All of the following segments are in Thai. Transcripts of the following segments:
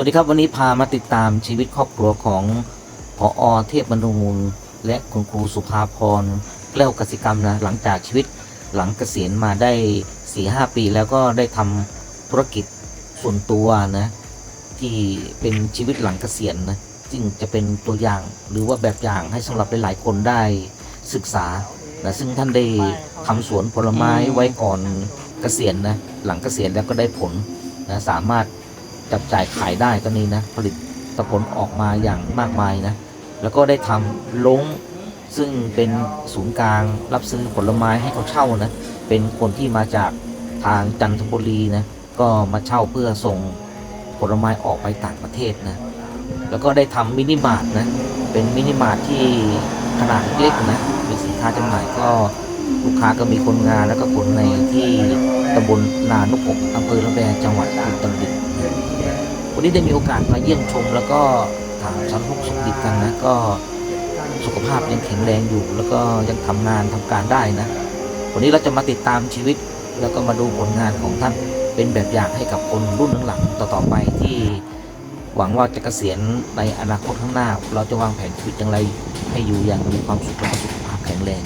สวัสดีครับวันนี้พามาติดตามชีวิตครอบครัวของพออเทพมนูลและคุณครูสุภาพรแก้วกสิกรรมนะหลังจากชีวิตหลังเกษียณมาได้4ีหปี แล้วก็ได้ทำธุรกิจส่วนตัวนะที่เป็นชีวิตหลังเกษียณนะซึ่งจะเป็นตัวอย่างหรือว่าแบบอย่างให้สำหรับหลายๆคนได้ศึกษานะซึ่งท่านได้ทำสวนผลไม้ไว้ก่อนเกษียณนะหลังเกษียณแล้วก็ได้ผลนะสามารถ จับจ่ายขายได้ก็นี้นะผลิตผลออกมาอย่างมากมายนะแล้วก็ได้ทำลงซึ่งเป็นศูนย์กลางรับซื้อผลไม้ให้เขาเช่านะเป็นคนที่มาจากทางจันทบุรีนะก็มาเช่าเพื่อส่งผลไม้ออกไปต่างประเทศนะแล้วก็ได้ทำมินิมาร์ทนะเป็นมินิมาร์ทที่ขนาดเล็กนะมีสินค้าจำหน่ายก็ลูกค้าก็มีคนงานแล้วก็คนในที่ตำบลนานกอกอำเภอละแวจังหวัดอุตรดิตถ์ วันนี้ได้มีโอกาสมาเยี่ยมชม แล้วก็ถามชั้นพกสุขดิบกันนะก็สุขภาพยังแข็งแรงอยู่ แล้วก็ยังทำงานทำการได้นะ วันนี้เราจะมาติดตามชีวิต แล้วก็มาดูผลงานของท่านเป็นแบบอย่างให้กับคนรุ่นหลังๆต่อๆไปที่หวังว่าจะเกษียณในอนาคตข้างหน้า เราจะวางแผนชีวิตอย่างไรให้อยู่อย่างมีความสุขและสุขภาพแข็งแรง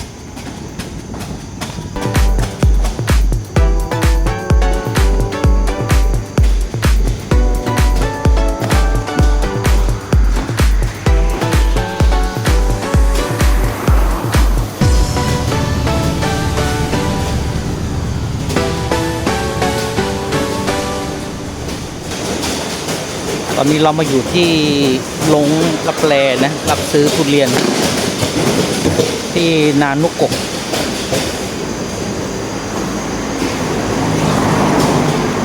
ตอนนี้เรามาอยู่ที่ลงรับแลนะ รับซื้อทุเรียน ที่นานุกก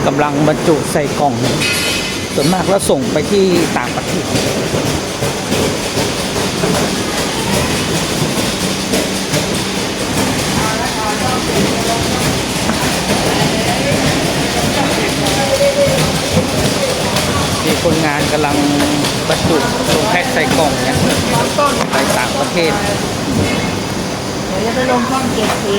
กำลังบรรจุใส่กล่อง ส่วนมากแล้วส่งไปที่ต่างประเทศำลังบรรจุลงแพ็คใส่กล่องเนี่ยไปต่างประเทศเดี๋ยวจะไปลงช่องเก็บสี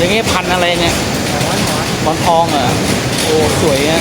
อย่างงี้พันอะไรเนี่ยหมอนทองเหรอโอ้สวยอะ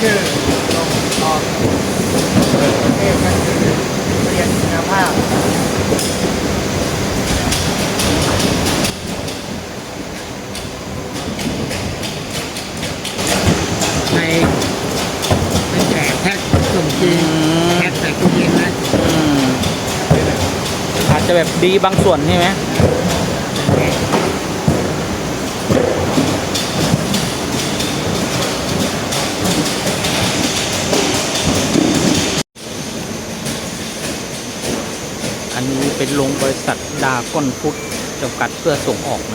ชื่อลงออกประเทศนั่นคือเรียนคุณภาพในเป็นแจกแพ็คส่งจีนแพ็คใส่ตู้เย็นนะอืมอาจจะแบบดีบางส่วนใช่ไหม นนี้เป็นโรงบริษัทดาก้อนฟุตจำกัดเพื่อส่งออกไหม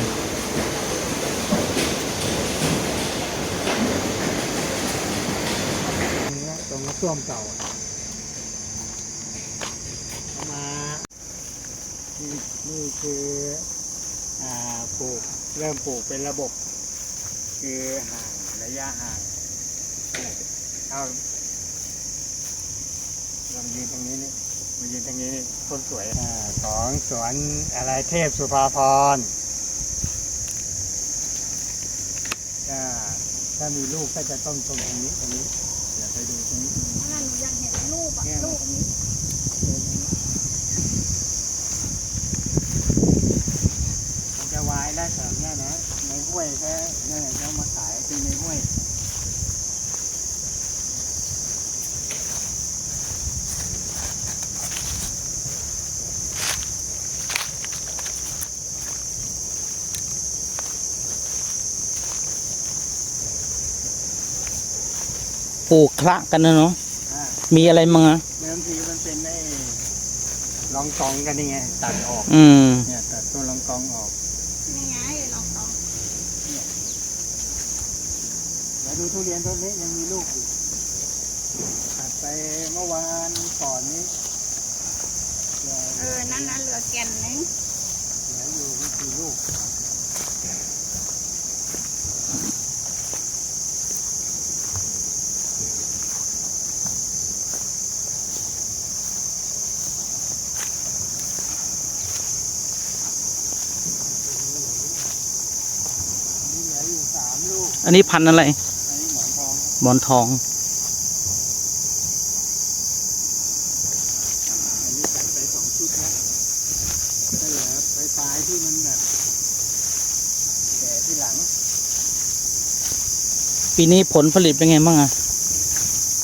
ตรงส้วมเก่าเอามานี่คืออ่าปลูกเริ่มปลูกเป็นระบบ คือห่างระยะห่างเอาเรามายืนตรงนี้นี่ มายืนตรงนี้นี่ต้นสวยอาของสวนอะไรเทพสุภาพรอ่าถ้ามีลูกก็จะต้องตรงนี้ตรงนี้เดี๋ยวไปดูตรงนี้นั่นหนูอยากเห็นรูปอะเนี่ยรูปตรงนี้มันจะวายได้แบบเนี้ยนะในห้วยแค่นั่นแหละเขามาขายคือในห้วย ปลูกคละกันนะเนาะอ่ามีอะไรมั้งอะเดิมทีมันเป็นไอ้ลองกองกันนี่ไงตัดออก อืม เนี่ยตัดต้นลองกองออก นี่ไงลองลองแล้วดูทุเรียนต้นนี้ยังมีลูกอยู่ตัดไปเมื่อวานก่อนนี้เหลือเออ นั่นนะเหลือแก่นนึงเหลืออยู่ไม่กี่ลูก นี่เหลืออยู่สามลูก อันนี้พันธุ์อะไรอันนี้หมอนทองหมอนทอง อันนี้ตัดไปสองชุดแล้วก็เหลือไปปลายที่มันแบบแก่ที่หลัง ปีนี้ผลผลิตเป็นไงบ้างอะ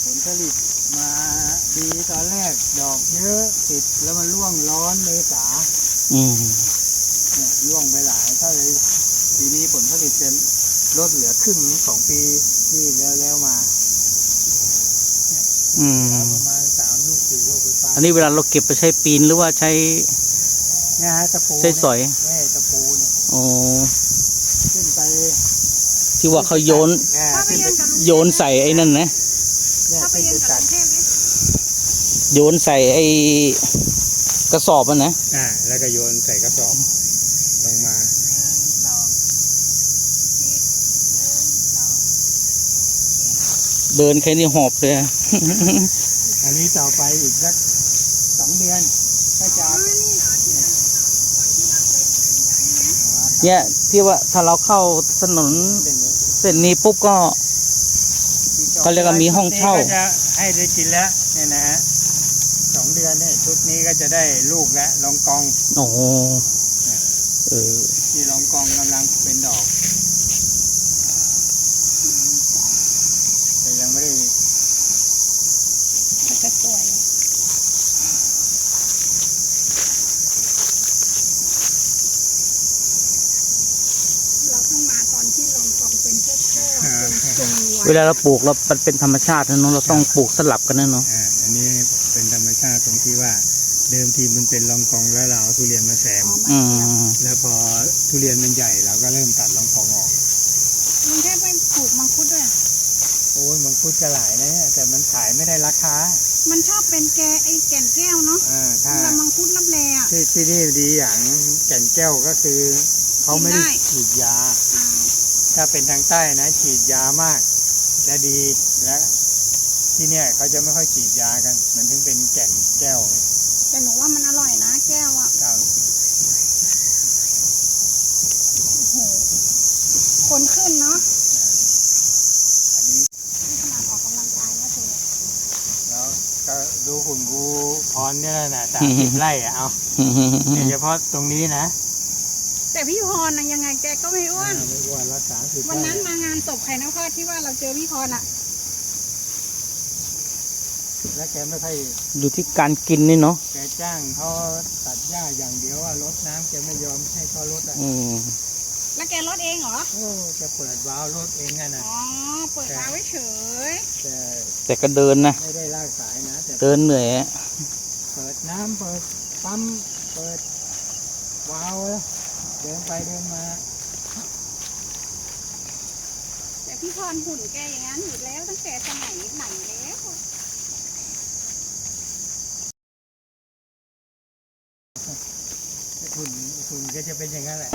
ผลผลิตมาดีตอนแรกดอกเยอะติดแล้วมันร่วงร้อนเมษาอืมเนี่ยร่วงไปหลายก็เลยปีนี้ผลผลิตจะลดเหลือ ครึ่งของปีที่แล้วแล้วมาอืมประมาณสามลูกสี่ลูกไปปลายอันนี้เวลาเราเก็บไปใช้ปีนหรือว่าใช้เนี่ยฮะตะปูใช้สอยเนี่ยตะปูเนี่ยโอ้ขึ้นไปที่ว่าเขาโยนเนี่ยเข้าไปขึ้นเรีไปยนกับลุงโยนใส่ไอ้นั่นนะเนี่ยเข้าไปขึ้นเรียไปนกับตัดลุงเทพไหมโยนใส่ไอ้กระสอบอะนะอ่าแล้วก็โยนใส่กระสอบลงมา สองสี่หนึ่งสอง เดินแค่นี้หอบเลยอะอันนี้ต่อไปอีกสักสองเดือนก็จะอ๋อนี่เหรอที่เราก่อนที่เราเคยมากินกันใช่ไหมเนี่ยที่ว่าถ้าเราเข้าถนนเป็นนี้เส้นนี้ปุ๊บก็เขาเรียกว่ามีห้องเช่าชุดนี้ก็จะให้ได้กินแล้วเนี่ยนะฮะสองเดือนเนี่ยชุดนี้ก็จะได้ลูกแล้วลองกองโอ้โหเออที่ลองกองกำลังเป็นดอก แต่ยังไม่ได้ มันจะสวย เราต้องมาตอนที่ลงกองเป็นพวกโคตร เป็นตัวเวลาเราปลูกเรามันเป็นธรรมชาตินะเนาะเราต้องปลูกสลับกันนะเนาะอ่าอันนี้เป็นธรรมชาติตรงที่ว่า เดิมทีมันเป็นลองกองแล้วเราเอาทุเรียนมาแซม อืมแล้วพอทุเรียนมันใหญ่เราก็เริ่มตัดลองกองออกลุงเทพไปปลูกมังคุดด้วยอะโอ้ยมังคุดจะหลายนะเนี่ยแต่มันขายไม่ได้ราคามันชอบเป็นแกไอแก่นแก้วเนาะอ่าถ้า เวลามังคุดรับแลอะ ที่ที่นี่ดีอย่างแก่นแก้วก็คือเขาไม่ได้กินได้ ฉีดยา อ่าถ้าเป็นทางใต้นะ ฉีดยามาก และดีและที่เนี่ยเขาจะไม่ค่อยฉีดยากันมันถึงเป็นแก่นแก้วไงแต่หนูว่ามันอร่อยนะแก้วอะครับโอ้โหคนขึ้นเนาะอันนี้นี่ขนาดออกกำลังกายนะเธอแล้วก็ดูหุ่นกูพรเนี่ยนะสามสิบไร่อะเอาเฉพาะตรงนี้นะ แต่พี่พรนะยังไงแกก็ไม่อ้วนอ่าไม่อ้วนละสามสิบวันไร่นั้นมางานศพใครนะพ่อที่ว่าเราเจอพี่พรอะ และแกไม่ค่อยอยู่ที่การกินนี่เนาะแกจ้างเขาตัดหญ้าอย่างเดียวอะรดน้ำแกไม่ยอมให้เขารดอะอืมแล้วแกรถเองเหรอ โอ้จะเปิดวาล์วรถเองอะนะอ๋อ เปิดร้านไว้เฉย แต่แต่ก็เดินนะไม่ได้ลากสายนะแต่เดินเหนื่อยอะเปิดน้ำเปิดปั๊มเปิดวาล์วแล้ว เดินไปเดินมา แต่พี่พรหุ่นแกอย่างนั้นอยู่แล้วตั้งแต่สมัยไหนแล้วคุณคุณก็จะเป็นอย่างนั้นแหละ